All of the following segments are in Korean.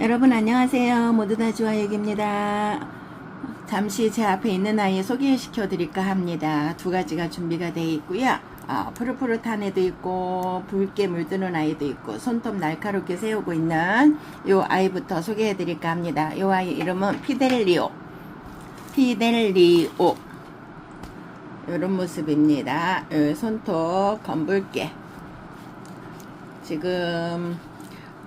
여러분 안녕하세요. 모두 다 좋아요기입니다. 잠시 제 앞에 있는 아이 소개시켜 드릴까 합니다. 두 가지가 준비가 되어 있고요. 어, 푸릇푸릇한 애도 있고 붉게 물드는 아이도 있고 손톱 날카롭게 세우고 있는 요 아이부터 소개해 드릴까 합니다. 요 아이 이름은 피델리오. 피델리오. 이런 모습입니다. 요 손톱 검붉게. 지금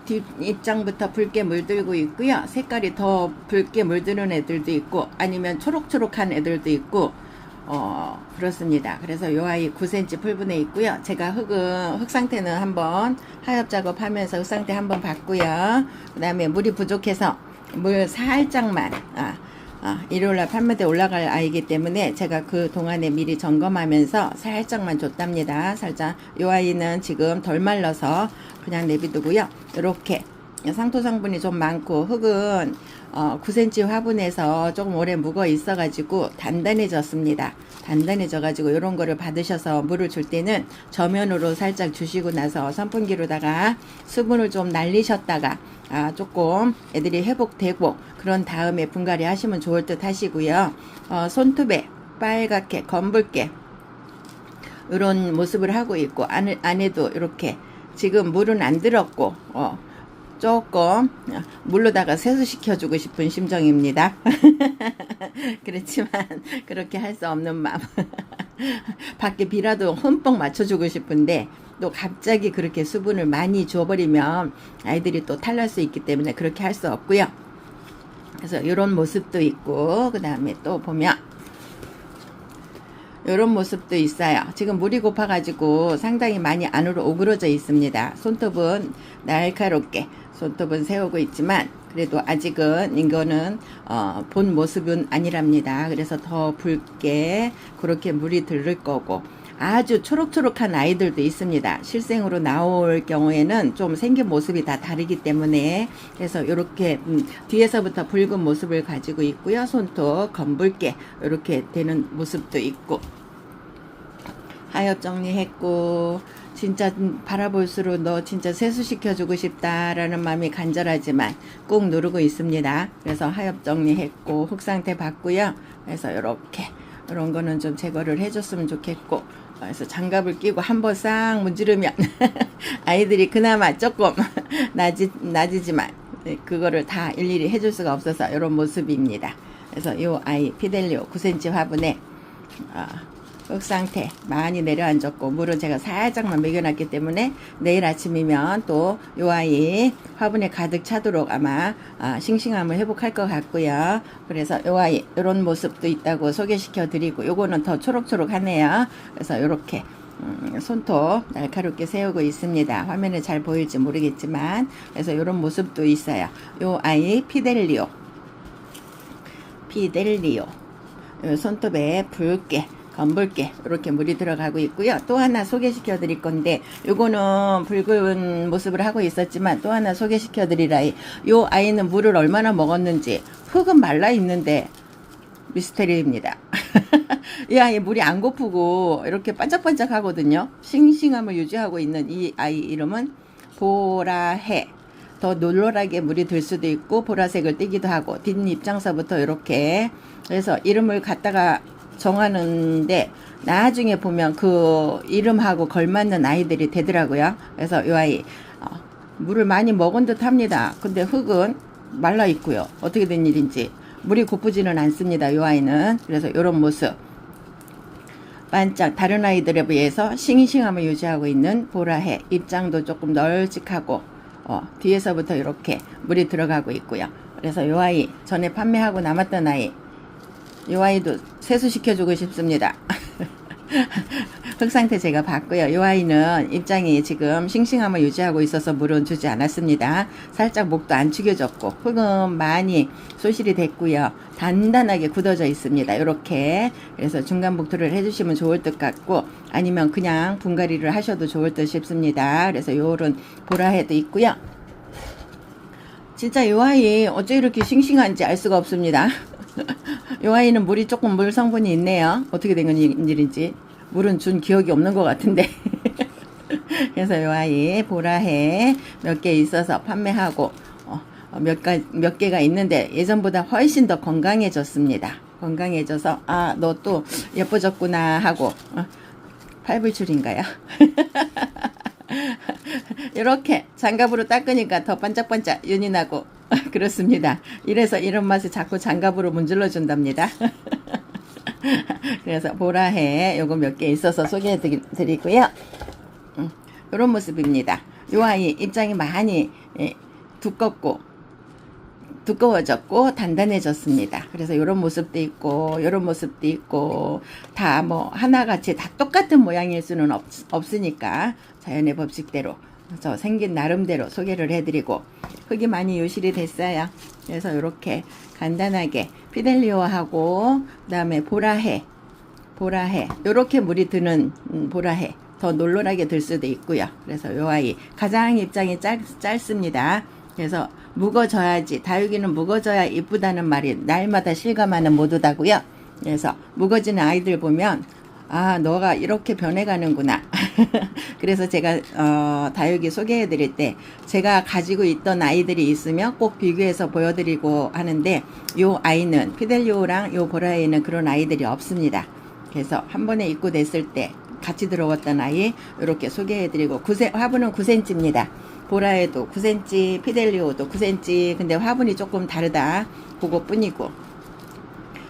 뒷 입장부터 붉게 물들고 있고요. 색깔이 더 붉게 물드는 애들도 있고 아니면 초록초록한 애들도 있고 어 그렇습니다. 그래서 요 아이 9cm 풀분에 있고요. 제가 흙은 흙 상태는 한번 하엽 작업하면서 흙 상태 한번 봤고요. 그 다음에 물이 부족해서 물 살짝만 아, 아, 일요일날 판매대 올라갈 아이기 때문에 제가 그 동안에 미리 점검하면서 살짝만 줬답니다. 살짝 요 아이는 지금 덜 말라서 그냥 내비두고요. 이렇게 상토 성분이 좀 많고 흙은 어, 9cm 화분에서 조금 오래 묵어 있어가지고 단단해졌습니다. 단단해져가지고 이런 거를 받으셔서 물을 줄 때는 저면으로 살짝 주시고 나서 선풍기로다가 수분을 좀 날리셨다가 아, 조금 애들이 회복되고 그런 다음에 분갈이 하시면 좋을 듯 하시고요. 어, 손톱에 빨갛게 검붉게 이런 모습을 하고 있고 안, 안에도 이렇게 지금 물은 안 들었고 어, 조금 물로다가 세수시켜주고 싶은 심정입니다. 그렇지만 그렇게 할 수 없는 마음. 밖에 비라도 흠뻑 맞춰주고 싶은데 또 갑자기 그렇게 수분을 많이 줘버리면 아이들이 또 탈날 수 있기 때문에 그렇게 할 수 없고요. 그래서 이런 모습도 있고 그 다음에 또 보면 이런 모습도 있어요. 지금 물이 고파가지고 상당히 많이 안으로 오그러져 있습니다. 손톱은 날카롭게 손톱은 세우고 있지만 그래도 아직은 이거는 어, 본 모습은 아니랍니다. 그래서 더 붉게 그렇게 물이 들을 거고 아주 초록초록한 아이들도 있습니다. 실생으로 나올 경우에는 좀 생긴 모습이 다 다르기 때문에 그래서 이렇게 음, 뒤에서부터 붉은 모습을 가지고 있고요. 손톱 검붉게 이렇게 되는 모습도 있고 하엽 정리했고 진짜 바라볼수록 너 진짜 세수시켜주고 싶다라는 마음이 간절하지만 꾹 누르고 있습니다. 그래서 하엽 정리했고 흙 상태 봤고요. 그래서 이렇게 이런 거는 좀 제거를 해줬으면 좋겠고 그래서 장갑을 끼고 한번 싹 문지르면 아이들이 그나마 조금 낮이, 낮이지만 그거를 다 일일이 해줄 수가 없어서 이런 모습입니다. 그래서 이 아이 피델리오 9cm 화분에 어, 흙 상태 많이 내려앉았고 물은 제가 살짝만 먹여놨기 때문에 내일 아침이면 또 요 아이 화분에 가득 차도록 아마 아, 싱싱함을 회복할 것 같고요. 그래서 요 아이 이런 모습도 있다고 소개시켜 드리고 요거는 더 초록초록하네요. 그래서 요렇게 음, 손톱 날카롭게 세우고 있습니다. 화면에 잘 보일지 모르겠지만 그래서 이런 모습도 있어요. 요 아이 피델리오 피델리오 요 손톱에 붉게 검붉게 이렇게 물이 들어가고 있고요. 또 하나 소개시켜 드릴 건데 요거는 붉은 모습을 하고 있었지만 또 하나 소개시켜 드릴 아이 요 아이는 물을 얼마나 먹었는지 흙은 말라 있는데 미스테리입니다. 이 아이 물이 안 고프고 이렇게 반짝반짝 하거든요. 싱싱함을 유지하고 있는 이 아이 이름은 보라해. 더 놀랄하게 물이 들 수도 있고 보라색을 띠기도 하고 뒷 입장서부터 이렇게 그래서 이름을 갖다가 정하는데 나중에 보면 그 이름하고 걸맞는 아이들이 되더라고요. 그래서 이 아이 어, 물을 많이 먹은 듯 합니다. 근데 흙은 말라 있고요. 어떻게 된 일인지 물이 고프지는 않습니다. 이 아이는 그래서 이런 모습 반짝 다른 아이들에 비해서 싱싱함을 유지하고 있는 보라해 입장도 조금 널찍하고 어, 뒤에서부터 이렇게 물이 들어가고 있고요. 그래서 이 아이 전에 판매하고 남았던 아이 이 아이도 세수시켜주고 싶습니다. 흙 상태 제가 봤고요. 이 아이는 입장이 지금 싱싱함을 유지하고 있어서 물은 주지 않았습니다. 살짝 목도 안 축여졌고 흙은 많이 소실이 됐고요. 단단하게 굳어져 있습니다. 이렇게 그래서 중간 복토를 해주시면 좋을 듯 같고 아니면 그냥 분갈이를 하셔도 좋을 듯 싶습니다. 그래서 요런 보라해도 있고요. 진짜 이 아이 어째 이렇게 싱싱한지 알 수가 없습니다. 이 아이는 물이 조금 물 성분이 있네요. 어떻게 된 일인지. 물은 준 기억이 없는 것 같은데. 그래서 이 아이 보라해 몇 개 있어서 판매하고 어, 어, 몇, 가, 몇 개가 있는데 예전보다 훨씬 더 건강해졌습니다. 건강해져서 아 너 또 예뻐졌구나 하고 어, 팔불출인가요? 이렇게 장갑으로 닦으니까 더 반짝반짝 윤이 나고 그렇습니다. 이래서 이런 맛을 자꾸 장갑으로 문질러 준답니다. 그래서 보라해 요거 몇 개 있어서 소개해 드리- 드리고요. 음, 이런 모습입니다. 요 아이 입장이 많이 예, 두껍고 두꺼워졌고 단단해졌습니다. 그래서 이런 모습도 있고 이런 모습도 있고 다 뭐 하나같이 다 똑같은 모양일 수는 없, 없으니까 자연의 법칙대로 저 생긴 나름대로 소개를 해드리고 흙이 많이 유실이 됐어요. 그래서 이렇게 간단하게 피델리오하고 그다음에 보라해 보라해 요렇게 물이 드는 음, 보라해 더 놀놀하게 들 수도 있고요. 그래서 요 아이 가장 입장이 짧, 짧습니다. 그래서 묵어져야지 다육이는 묵어져야 이쁘다는 말이 날마다 실감하는 모두다고요. 그래서 묵어지는 아이들 보면 아 너가 이렇게 변해가는구나. 그래서 제가 어, 다육이 소개해 드릴 때 제가 가지고 있던 아이들이 있으면 꼭 비교해서 보여드리고 하는데 요 아이는 피델리오랑 요 보라에는 그런 아이들이 없습니다. 그래서 한 번에 입고됐을 때 같이 들어왔던 아이 이렇게 소개해 드리고 9세, 화분은 9cm입니다. 보라에도 9cm, 피델리오도 9cm. 근데 화분이 조금 다르다. 그거뿐이고.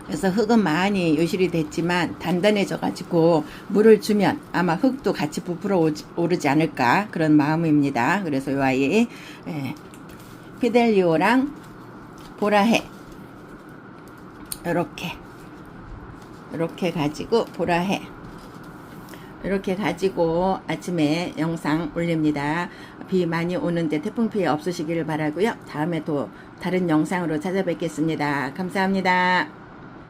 그래서 흙은 많이 유실이 됐지만 단단해져 가지고 물을 주면 아마 흙도 같이 부풀어 오지- 오르지 않을까 그런 마음입니다. 그래서 이 아이 예, 피델리오랑 보라해 이렇게 이렇게 가지고 보라해 이렇게 가지고 아침에 영상 올립니다. 비 많이 오는데 태풍 피해 없으시기를 바라고요. 다음에 또 다른 영상으로 찾아뵙겠습니다. 감사합니다.